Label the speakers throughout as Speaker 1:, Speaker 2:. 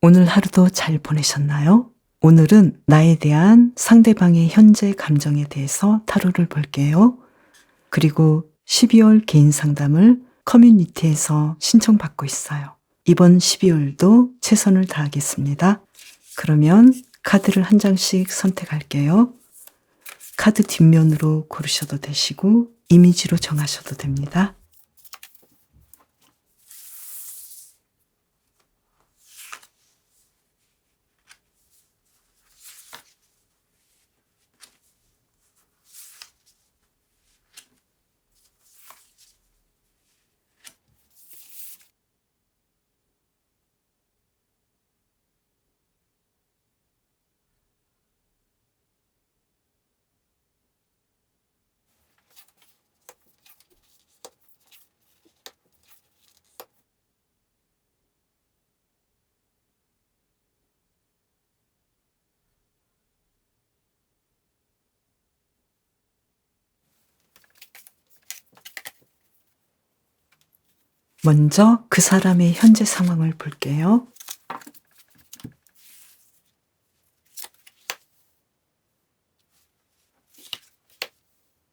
Speaker 1: 오늘 하루도 잘 보내셨나요? 오늘은 나에 대한 상대방의 현재 감정에 대해서 타로를 볼게요. 그리고 12월 개인 상담을 커뮤니티에서 신청받고 있어요. 이번 12월도 최선을 다하겠습니다. 그러면 카드를 한 장씩 선택할게요. 카드 뒷면으로 고르셔도 되시고 이미지로 정하셔도 됩니다. 먼저 그 사람의 현재 상황을 볼게요.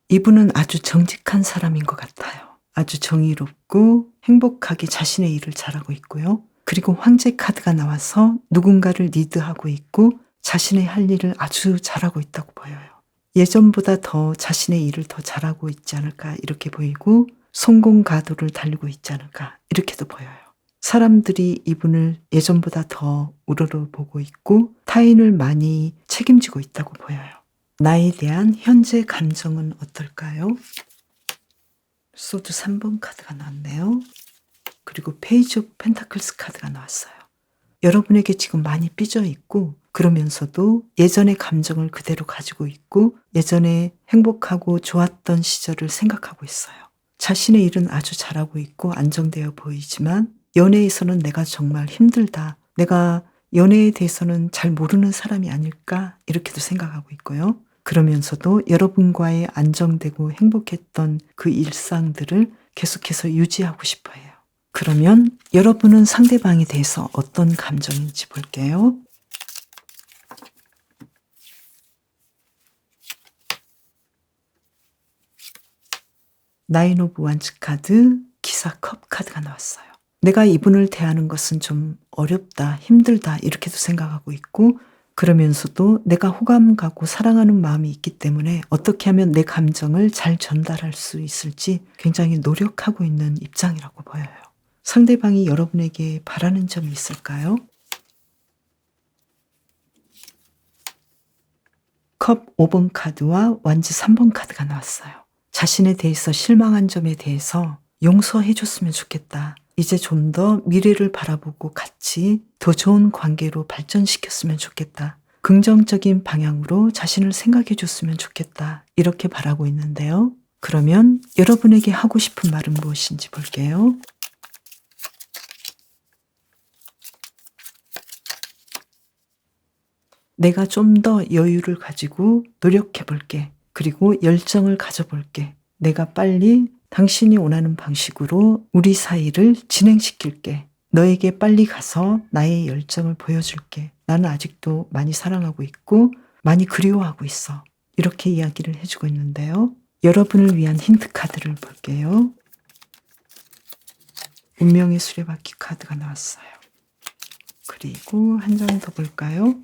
Speaker 1: 이분은 아주 정직한 사람인 것 같아요. 아주 정의롭고 행복하게 자신의 일을 잘하고 있고요. 그리고 황제 카드가 나와서 누군가를 리드하고 있고 자신의 할 일을 아주 잘하고 있다고 보여요. 예전보다 더 자신의 일을 더 잘하고 있지 않을까 이렇게 보이고 성공 가도를 달리고 있지 않을까 이렇게도 보여요. 사람들이 이분을 예전보다 더 우러러 보고 있고 타인을 많이 책임지고 있다고 보여요. 나에 대한 현재 감정은 어떨까요? 소드 3번 카드가 나왔네요. 그리고 페이지 오브 펜타클스 카드가 나왔어요. 여러분에게 지금 많이 삐져 있고 그러면서도 예전의 감정을 그대로 가지고 있고 예전에 행복하고 좋았던 시절을 생각하고 있어요. 자신의 일은 아주 잘하고 있고 안정되어 보이지만 연애에서는 내가 정말 힘들다. 내가 연애에 대해서는 잘 모르는 사람이 아닐까 이렇게도 생각하고 있고요. 그러면서도 여러분과의 안정되고 행복했던 그 일상들을 계속해서 유지하고 싶어 해요. 그러면 여러분은 상대방에 대해서 어떤 감정인지 볼게요. 나인 오브 완츠 카드, 기사 컵 카드가 나왔어요. 내가 이분을 대하는 것은 좀 어렵다, 힘들다, 이렇게도 생각하고 있고, 그러면서도 내가 호감 가고 사랑하는 마음이 있기 때문에 어떻게 하면 내 감정을 잘 전달할 수 있을지 굉장히 노력하고 있는 입장이라고 보여요. 상대방이 여러분에게 바라는 점이 있을까요? 컵 5번 카드와 완즈 3번 카드가 나왔어요. 자신에 대해서 실망한 점에 대해서 용서해 줬으면 좋겠다. 이제 좀 더 미래를 바라보고 같이 더 좋은 관계로 발전시켰으면 좋겠다. 긍정적인 방향으로 자신을 생각해 줬으면 좋겠다. 이렇게 바라고 있는데요. 그러면 여러분에게 하고 싶은 말은 무엇인지 볼게요. 내가 좀 더 여유를 가지고 노력해 볼게. 그리고 열정을 가져볼게. 내가 빨리 당신이 원하는 방식으로 우리 사이를 진행시킬게. 너에게 빨리 가서 나의 열정을 보여줄게. 나는 아직도 많이 사랑하고 있고 많이 그리워하고 있어. 이렇게 이야기를 해주고 있는데요. 여러분을 위한 힌트 카드를 볼게요. 운명의 수레바퀴 카드가 나왔어요. 그리고 한 장 더 볼까요?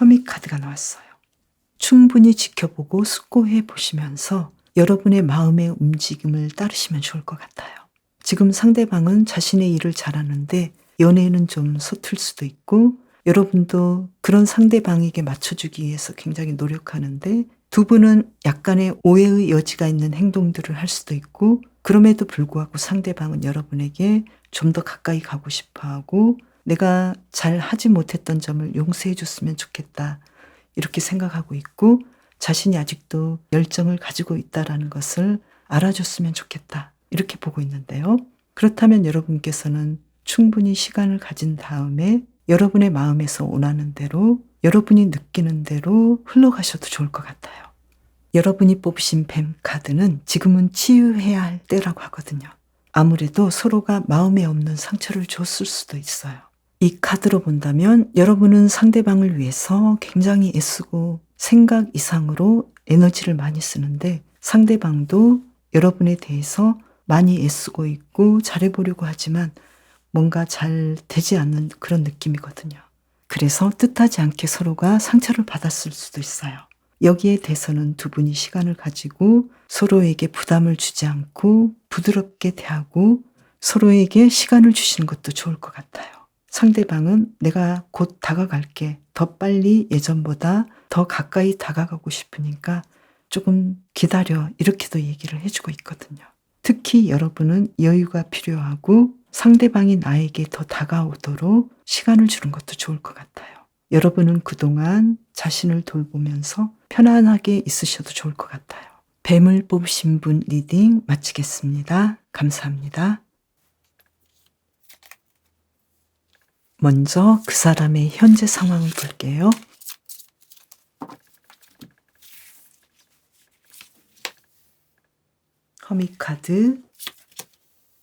Speaker 1: 허미 카드가 나왔어요. 충분히 지켜보고 숙고해 보시면서 여러분의 마음의 움직임을 따르시면 좋을 것 같아요. 지금 상대방은 자신의 일을 잘하는데 연애는 좀 서툴 수도 있고 여러분도 그런 상대방에게 맞춰주기 위해서 굉장히 노력하는데 두 분은 약간의 오해의 여지가 있는 행동들을 할 수도 있고 그럼에도 불구하고 상대방은 여러분에게 좀 더 가까이 가고 싶어 하고 내가 잘 하지 못했던 점을 용서해 줬으면 좋겠다. 이렇게 생각하고 있고 자신이 아직도 열정을 가지고 있다라는 것을 알아줬으면 좋겠다. 이렇게 보고 있는데요. 그렇다면 여러분께서는 충분히 시간을 가진 다음에 여러분의 마음에서 원하는 대로 여러분이 느끼는 대로 흘러가셔도 좋을 것 같아요. 여러분이 뽑으신 뱀 카드는 지금은 치유해야 할 때라고 하거든요. 아무래도 서로가 마음에 없는 상처를 줬을 수도 있어요. 이 카드로 본다면 여러분은 상대방을 위해서 굉장히 애쓰고 생각 이상으로 에너지를 많이 쓰는데 상대방도 여러분에 대해서 많이 애쓰고 있고 잘해보려고 하지만 뭔가 잘 되지 않는 그런 느낌이거든요. 그래서 뜻하지 않게 서로가 상처를 받았을 수도 있어요. 여기에 대해서는 두 분이 시간을 가지고 서로에게 부담을 주지 않고 부드럽게 대하고 서로에게 시간을 주시는 것도 좋을 것 같아요. 상대방은 내가 곧 다가갈게. 더 빨리 예전보다 더 가까이 다가가고 싶으니까 조금 기다려. 이렇게도 얘기를 해주고 있거든요. 특히 여러분은 여유가 필요하고 상대방이 나에게 더 다가오도록 시간을 주는 것도 좋을 것 같아요. 여러분은 그동안 자신을 돌보면서 편안하게 있으셔도 좋을 것 같아요. 뱀을 뽑으신 분 리딩 마치겠습니다. 감사합니다. 먼저 그 사람의 현재 상황을 볼게요. 허미 카드,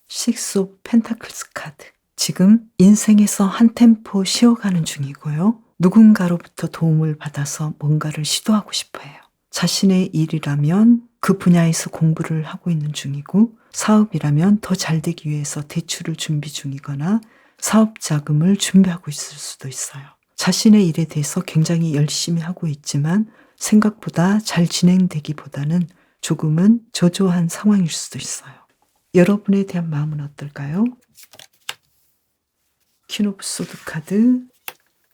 Speaker 1: 식스 펜타클스 카드. 지금 인생에서 한 템포 쉬어가는 중이고요. 누군가로부터 도움을 받아서 뭔가를 시도하고 싶어 해요. 자신의 일이라면 그 분야에서 공부를 하고 있는 중이고, 사업이라면 더 잘 되기 위해서 대출을 준비 중이거나 사업 자금을 준비하고 있을 수도 있어요. 자신의 일에 대해서 굉장히 열심히 하고 있지만 생각보다 잘 진행되기보다는 조금은 저조한 상황일 수도 있어요. 여러분에 대한 마음은 어떨까요? 퀸오브 소드 카드,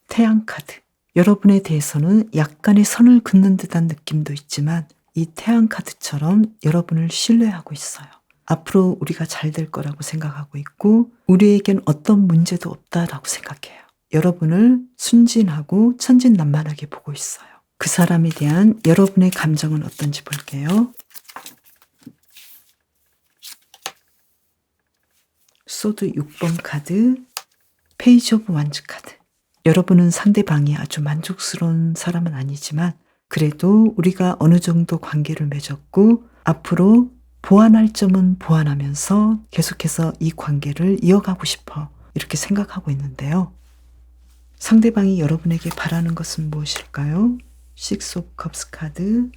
Speaker 1: 태양 카드. 여러분에 대해서는 약간의 선을 긋는 듯한 느낌도 있지만 이 태양 카드처럼 여러분을 신뢰하고 있어요. 앞으로 우리가 잘 될 거라고 생각하고 있고 우리에겐 어떤 문제도 없다라고 생각해요. 여러분을 순진하고 천진난만하게 보고 있어요. 그 사람에 대한 여러분의 감정은 어떤지 볼게요. 소드 6번 카드, 페이지 오브 완즈 카드. 여러분은 상대방이 아주 만족스러운 사람은 아니지만 그래도 우리가 어느 정도 관계를 맺었고 앞으로 보완할 점은 보완하면서 계속해서 이 관계를 이어가고 싶어 이렇게 생각하고 있는데요. 상대방이 여러분에게 바라는 것은 무엇일까요? 오브 컵스 카드,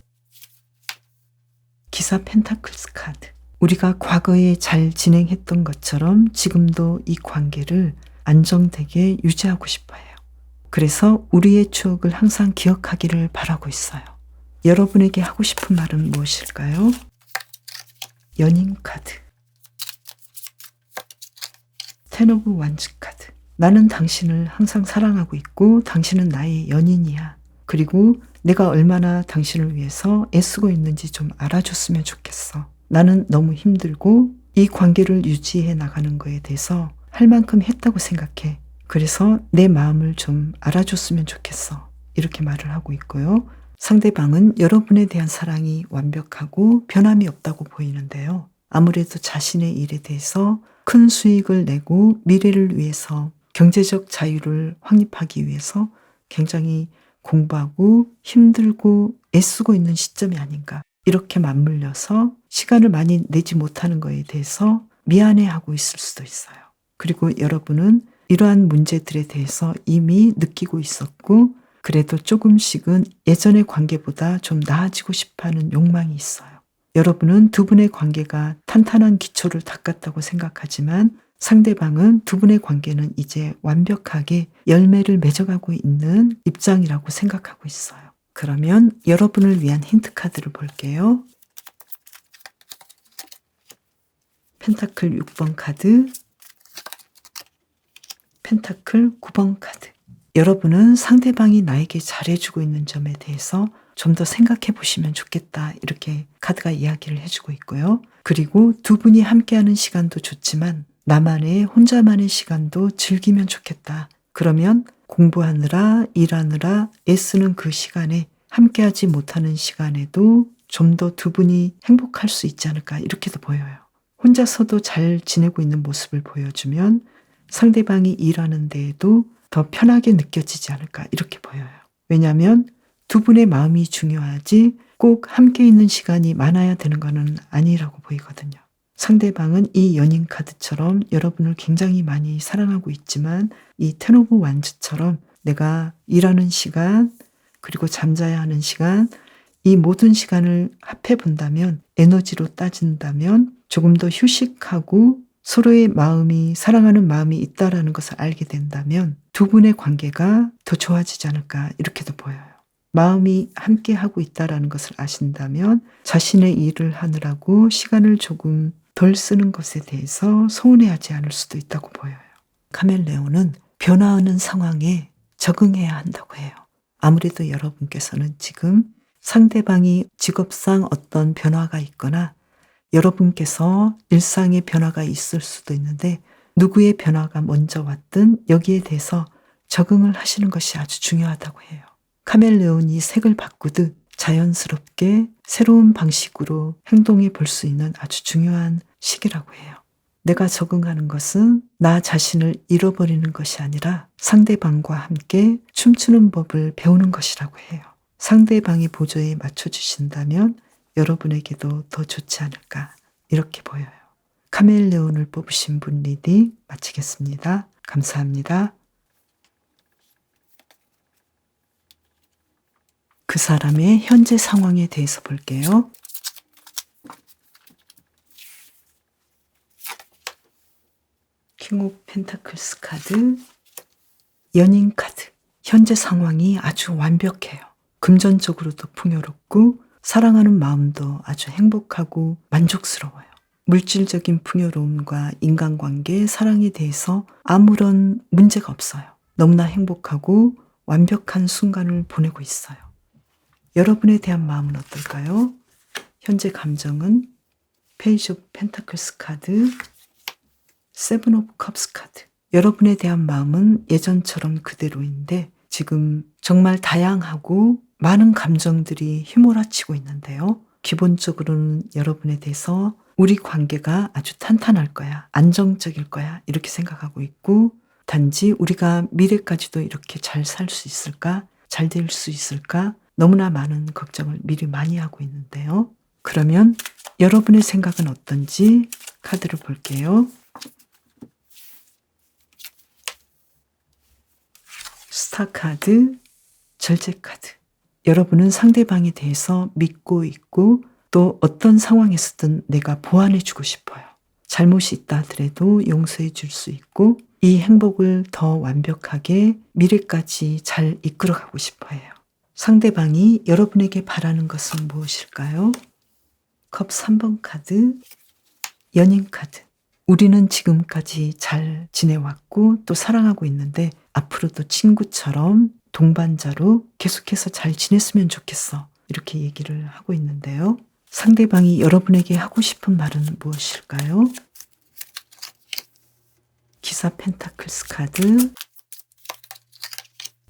Speaker 1: 기사 펜타클스 카드. 우리가 과거에 잘 진행했던 것처럼 지금도 이 관계를 안정되게 유지하고 싶어 해요. 그래서 우리의 추억을 항상 기억하기를 바라고 있어요. 여러분에게 하고 싶은 말은 무엇일까요? 연인 카드. 텐 오브 완즈 카드. 나는 당신을 항상 사랑하고 있고 당신은 나의 연인이야. 그리고 내가 얼마나 당신을 위해서 애쓰고 있는지 좀 알아줬으면 좋겠어. 나는 너무 힘들고 이 관계를 유지해 나가는 거에 대해서 할 만큼 했다고 생각해. 그래서 내 마음을 좀 알아줬으면 좋겠어. 이렇게 말을 하고 있고요. 상대방은 여러분에 대한 사랑이 완벽하고 변함이 없다고 보이는데요. 아무래도 자신의 일에 대해서 큰 수익을 내고 미래를 위해서 경제적 자유를 확립하기 위해서 굉장히 공부하고 힘들고 애쓰고 있는 시점이 아닌가. 이렇게 맞물려서 시간을 많이 내지 못하는 것에 대해서 미안해하고 있을 수도 있어요. 그리고 여러분은 이러한 문제들에 대해서 이미 느끼고 있었고 그래도 조금씩은 예전의 관계보다 좀 나아지고 싶어 하는 욕망이 있어요. 여러분은 두 분의 관계가 탄탄한 기초를 닦았다고 생각하지만 상대방은 두 분의 관계는 이제 완벽하게 열매를 맺어가고 있는 입장이라고 생각하고 있어요. 그러면 여러분을 위한 힌트 카드를 볼게요. 펜타클 6번 카드, 펜타클 9번 카드. 여러분은 상대방이 나에게 잘해주고 있는 점에 대해서 좀 더 생각해 보시면 좋겠다. 이렇게 카드가 이야기를 해주고 있고요. 그리고 두 분이 함께하는 시간도 좋지만 나만의 혼자만의 시간도 즐기면 좋겠다. 그러면 공부하느라 일하느라 애쓰는 그 시간에 함께하지 못하는 시간에도 좀 더 두 분이 행복할 수 있지 않을까 이렇게도 보여요. 혼자서도 잘 지내고 있는 모습을 보여주면 상대방이 일하는 데에도 더 편하게 느껴지지 않을까 이렇게 보여요. 왜냐하면 두 분의 마음이 중요하지 꼭 함께 있는 시간이 많아야 되는 것은 아니라고 보이거든요. 상대방은 이 연인 카드처럼 여러분을 굉장히 많이 사랑하고 있지만 이 테노브 완즈처럼 내가 일하는 시간 그리고 잠자야 하는 시간 이 모든 시간을 합해 본다면 에너지로 따진다면 조금 더 휴식하고 서로의 마음이 사랑하는 마음이 있다라는 것을 알게 된다면 두 분의 관계가 더 좋아지지 않을까 이렇게도 보여요. 마음이 함께 하고 있다라는 것을 아신다면 자신의 일을 하느라고 시간을 조금 덜 쓰는 것에 대해서 서운해하지 않을 수도 있다고 보여요. 카멜레온은 변화하는 상황에 적응해야 한다고 해요. 아무래도 여러분께서는 지금 상대방이 직업상 어떤 변화가 있거나 여러분께서 일상의 변화가 있을 수도 있는데 누구의 변화가 먼저 왔든 여기에 대해서 적응을 하시는 것이 아주 중요하다고 해요. 카멜레온이 색을 바꾸듯 자연스럽게 새로운 방식으로 행동해 볼 수 있는 아주 중요한 시기라고 해요. 내가 적응하는 것은 나 자신을 잃어버리는 것이 아니라 상대방과 함께 춤추는 법을 배우는 것이라고 해요. 상대방의 보조에 맞춰주신다면 여러분에게도 더 좋지 않을까 이렇게 보여요. 카멜레온을 뽑으신 분 리딩 마치겠습니다. 감사합니다. 그 사람의 현재 상황에 대해서 볼게요. 킹 오브 펜타클스 카드, 연인 카드. 현재 상황이 아주 완벽해요. 금전적으로도 풍요롭고 사랑하는 마음도 아주 행복하고 만족스러워요. 물질적인 풍요로움과 인간관계, 사랑에 대해서 아무런 문제가 없어요. 너무나 행복하고 완벽한 순간을 보내고 있어요. 여러분에 대한 마음은 어떨까요? 현재 감정은 페이지 오브 펜타클스 카드, 세븐 오브 컵스 카드. 여러분에 대한 마음은 예전처럼 그대로인데 지금 정말 다양하고 많은 감정들이 휘몰아치고 있는데요. 기본적으로는 여러분에 대해서 우리 관계가 아주 탄탄할 거야. 안정적일 거야. 이렇게 생각하고 있고, 단지 우리가 미래까지도 이렇게 잘 살 수 있을까? 잘 될 수 있을까? 너무나 많은 걱정을 미리 많이 하고 있는데요. 그러면 여러분의 생각은 어떤지 카드를 볼게요. 스타 카드, 절제 카드. 여러분은 상대방에 대해서 믿고 있고 또 어떤 상황에서든 내가 보완해 주고 싶어요. 잘못이 있다 하더라도 용서해 줄 수 있고 이 행복을 더 완벽하게 미래까지 잘 이끌어 가고 싶어 해요. 상대방이 여러분에게 바라는 것은 무엇일까요? 컵 3번 카드, 연인 카드. 우리는 지금까지 잘 지내왔고 또 사랑하고 있는데 앞으로도 친구처럼 동반자로 계속해서 잘 지냈으면 좋겠어. 이렇게 얘기를 하고 있는데요. 상대방이 여러분에게 하고 싶은 말은 무엇일까요? 기사 펜타클스 카드,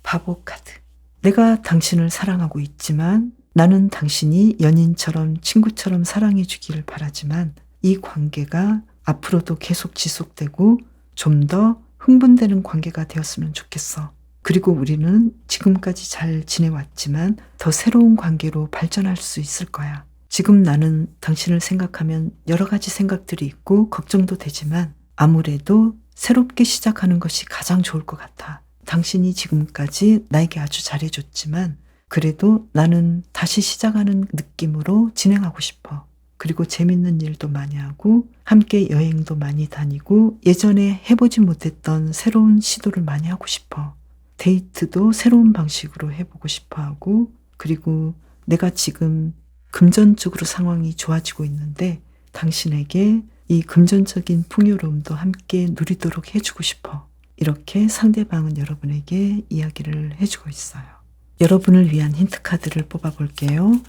Speaker 1: 바보 카드. 내가 당신을 사랑하고 있지만 나는 당신이 연인처럼 친구처럼 사랑해 주기를 바라지만 이 관계가 앞으로도 계속 지속되고 좀 더 흥분되는 관계가 되었으면 좋겠어. 그리고 우리는 지금까지 잘 지내왔지만 더 새로운 관계로 발전할 수 있을 거야. 지금 나는 당신을 생각하면 여러 가지 생각들이 있고 걱정도 되지만 아무래도 새롭게 시작하는 것이 가장 좋을 것 같아. 당신이 지금까지 나에게 아주 잘해줬지만 그래도 나는 다시 시작하는 느낌으로 진행하고 싶어. 그리고 재밌는 일도 많이 하고 함께 여행도 많이 다니고 예전에 해보지 못했던 새로운 시도를 많이 하고 싶어. 데이트도 새로운 방식으로 해보고 싶어 하고 그리고 내가 지금 금전적으로 상황이 좋아지고 있는데 당신에게 이 금전적인 풍요로움도 함께 누리도록 해주고 싶어. 이렇게 상대방은 여러분에게 이야기를 해주고 있어요. 여러분을 위한 힌트 카드를 뽑아볼게요.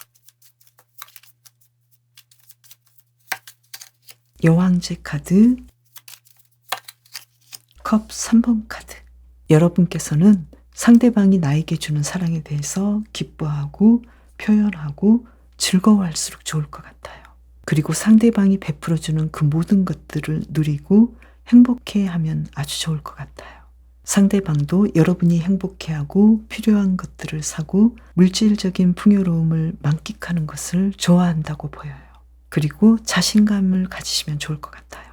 Speaker 1: 여왕제 카드, 컵 3번 카드. 여러분께서는 상대방이 나에게 주는 사랑에 대해서 기뻐하고 표현하고 즐거워할수록 좋을 것 같아요. 그리고 상대방이 베풀어주는 그 모든 것들을 누리고 행복해 하면 아주 좋을 것 같아요. 상대방도 여러분이 행복해하고 필요한 것들을 사고 물질적인 풍요로움을 만끽하는 것을 좋아한다고 보여요. 그리고 자신감을 가지시면 좋을 것 같아요.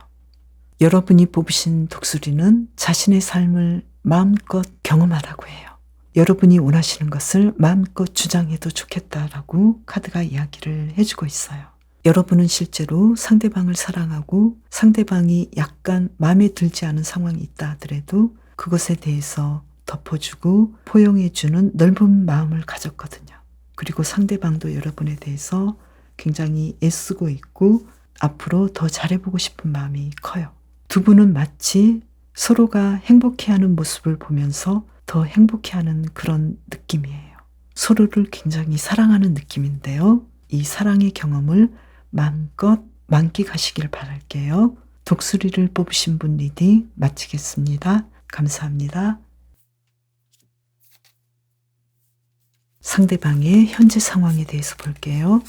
Speaker 1: 여러분이 뽑으신 독수리는 자신의 삶을 마음껏 경험하라고 해요. 여러분이 원하시는 것을 마음껏 주장해도 좋겠다라고 카드가 이야기를 해주고 있어요. 여러분은 실제로 상대방을 사랑하고 상대방이 약간 마음에 들지 않은 상황이 있다 하더라도 그것에 대해서 덮어주고 포용해주는 넓은 마음을 가졌거든요. 그리고 상대방도 여러분에 대해서 굉장히 애쓰고 있고 앞으로 더 잘해보고 싶은 마음이 커요. 두 분은 마치 서로가 행복해하는 모습을 보면서 더 행복해하는 그런 느낌이에요. 서로를 굉장히 사랑하는 느낌인데요. 이 사랑의 경험을 마음껏 만끽하시길 바랄게요. 독수리를 뽑으신 분 리딩 마치겠습니다. 감사합니다. 상대방의 현재 상황에 대해서 볼게요.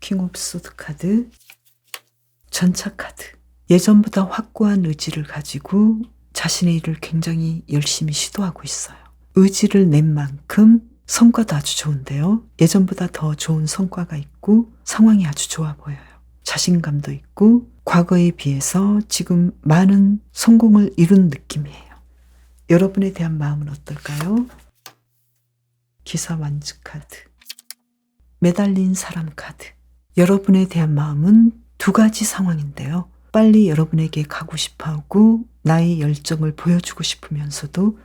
Speaker 1: 킹 오브 소드 카드, 전차 카드. 예전보다 확고한 의지를 가지고 자신의 일을 굉장히 열심히 시도하고 있어요. 의지를 낸 만큼 성과도 아주 좋은데요. 예전보다 더 좋은 성과가 있고 상황이 아주 좋아 보여요. 자신감도 있고 과거에 비해서 지금 많은 성공을 이룬 느낌이에요. 여러분에 대한 마음은 어떨까요? 기사 완주 카드. 매달린 사람 카드. 여러분에 대한 마음은 두 가지 상황인데요. 빨리 여러분에게 가고 싶어 하고 나의 열정을 보여주고 싶으면서도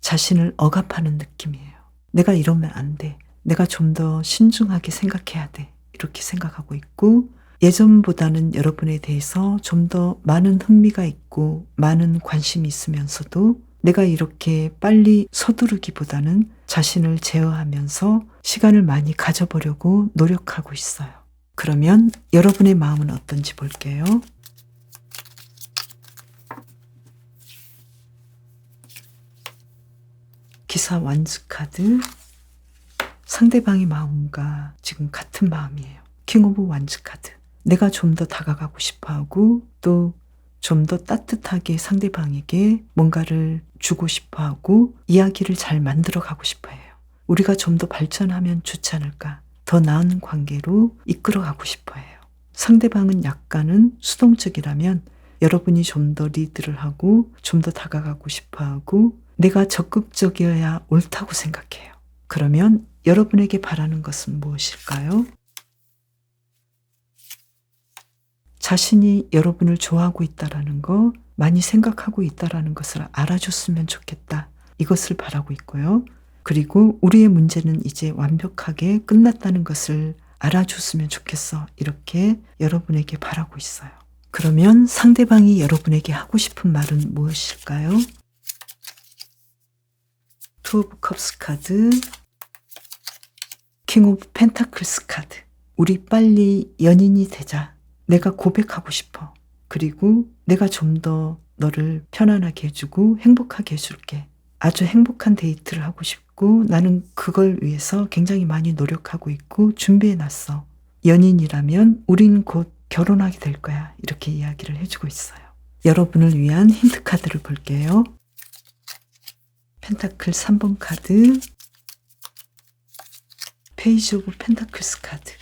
Speaker 1: 자신을 억압하는 느낌이에요. 내가 이러면 안 돼. 내가 좀 더 신중하게 생각해야 돼. 이렇게 생각하고 있고 예전보다는 여러분에 대해서 좀 더 많은 흥미가 있고 많은 관심이 있으면서도 내가 이렇게 빨리 서두르기보다는 자신을 제어하면서 시간을 많이 가져보려고 노력하고 있어요. 그러면 여러분의 마음은 어떤지 볼게요. 기사 완수 카드 상대방의 마음과 지금 같은 마음이에요. 킹 오브 완주 카드. 내가 좀 더 다가가고 싶어 하고 또 좀 더 따뜻하게 상대방에게 뭔가를 주고 싶어 하고 이야기를 잘 만들어 가고 싶어 해요. 우리가 좀 더 발전하면 좋지 않을까. 더 나은 관계로 이끌어 가고 싶어 해요. 상대방은 약간은 수동적이라면 여러분이 좀 더 리드를 하고 좀 더 다가가고 싶어 하고 내가 적극적이어야 옳다고 생각해요. 그러면 여러분에게 바라는 것은 무엇일까요? 자신이 여러분을 좋아하고 있다라는 거, 많이 생각하고 있다라는 것을 알아줬으면 좋겠다. 이것을 바라고 있고요. 그리고 우리의 문제는 이제 완벽하게 끝났다는 것을 알아줬으면 좋겠어. 이렇게 여러분에게 바라고 있어요. 그러면 상대방이 여러분에게 하고 싶은 말은 무엇일까요? 투 오브 컵스 카드, 킹 오브 펜타클스 카드. 우리 빨리 연인이 되자. 내가 고백하고 싶어. 그리고 내가 좀 더 너를 편안하게 해주고 행복하게 해줄게. 아주 행복한 데이트를 하고 싶 고 나는 그걸 위해서 굉장히 많이 노력하고 있고 준비해 놨어. 연인이라면 우린 곧 결혼하게 될 거야. 이렇게 이야기를 해주고 있어요. 여러분을 위한 힌트 카드를 볼게요. 펜타클 3번 카드, 페이지 오브 펜타클스 카드.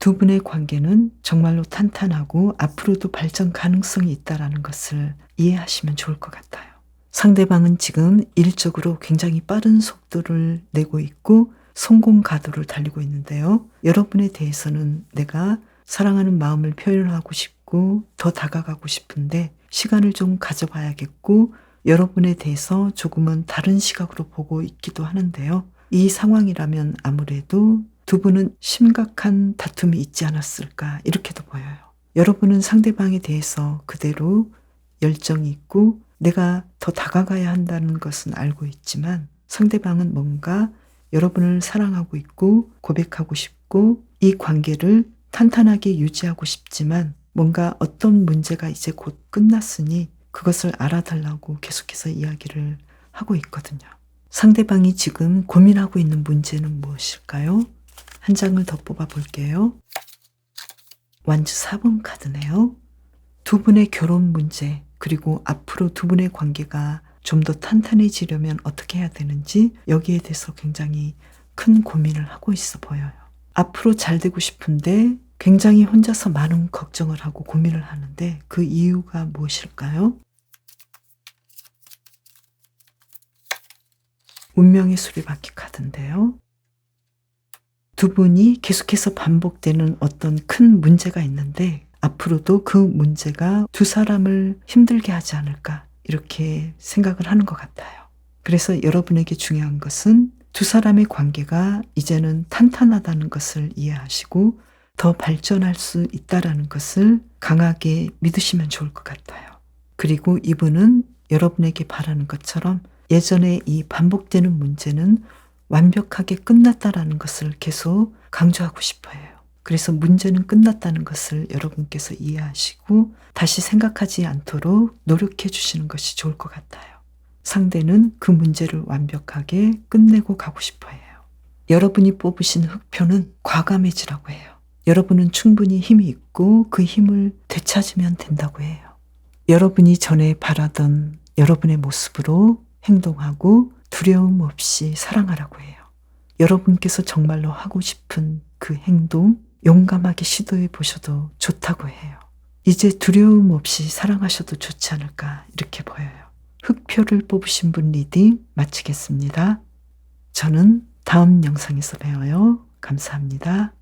Speaker 1: 두 분의 관계는 정말로 탄탄하고 앞으로도 발전 가능성이 있다라는 것을 이해하시면 좋을 것 같아요. 상대방은 지금 일적으로 굉장히 빠른 속도를 내고 있고 성공 가도를 달리고 있는데요. 여러분에 대해서는 내가 사랑하는 마음을 표현하고 싶고 더 다가가고 싶은데 시간을 좀 가져봐야겠고 여러분에 대해서 조금은 다른 시각으로 보고 있기도 하는데요. 이 상황이라면 아무래도 두 분은 심각한 다툼이 있지 않았을까 이렇게도 보여요. 여러분은 상대방에 대해서 그대로 열정이 있고 내가 더 다가가야 한다는 것은 알고 있지만 상대방은 뭔가 여러분을 사랑하고 있고 고백하고 싶고 이 관계를 탄탄하게 유지하고 싶지만 뭔가 어떤 문제가 이제 곧 끝났으니 그것을 알아달라고 계속해서 이야기를 하고 있거든요. 상대방이 지금 고민하고 있는 문제는 무엇일까요? 한 장을 더 뽑아 볼게요. 완주 4번 카드네요. 두 분의 결혼 문제, 그리고 앞으로 두 분의 관계가 좀 더 탄탄해지려면 어떻게 해야 되는지 여기에 대해서 굉장히 큰 고민을 하고 있어 보여요. 앞으로 잘 되고 싶은데 굉장히 혼자서 많은 걱정을 하고 고민을 하는데 그 이유가 무엇일까요? 운명의 수리바퀴 카드인데요. 두 분이 계속해서 반복되는 어떤 큰 문제가 있는데 앞으로도 그 문제가 두 사람을 힘들게 하지 않을까 이렇게 생각을 하는 것 같아요. 그래서 여러분에게 중요한 것은 두 사람의 관계가 이제는 탄탄하다는 것을 이해하시고 더 발전할 수 있다라는 것을 강하게 믿으시면 좋을 것 같아요. 그리고 이분은 여러분에게 바라는 것처럼 예전에 이 반복되는 문제는 완벽하게 끝났다라는 것을 계속 강조하고 싶어요. 그래서 문제는 끝났다는 것을 여러분께서 이해하시고 다시 생각하지 않도록 노력해 주시는 것이 좋을 것 같아요. 상대는 그 문제를 완벽하게 끝내고 가고 싶어 해요. 여러분이 뽑으신 흑표는 과감해지라고 해요. 여러분은 충분히 힘이 있고 그 힘을 되찾으면 된다고 해요. 여러분이 전에 바라던 여러분의 모습으로 행동하고 두려움 없이 사랑하라고 해요. 여러분께서 정말로 하고 싶은 그 행동 용감하게 시도해 보셔도 좋다고 해요. 이제 두려움 없이 사랑하셔도 좋지 않을까 이렇게 보여요. 흑표를 뽑으신 분 리딩 마치겠습니다. 저는 다음 영상에서 뵈어요. 감사합니다.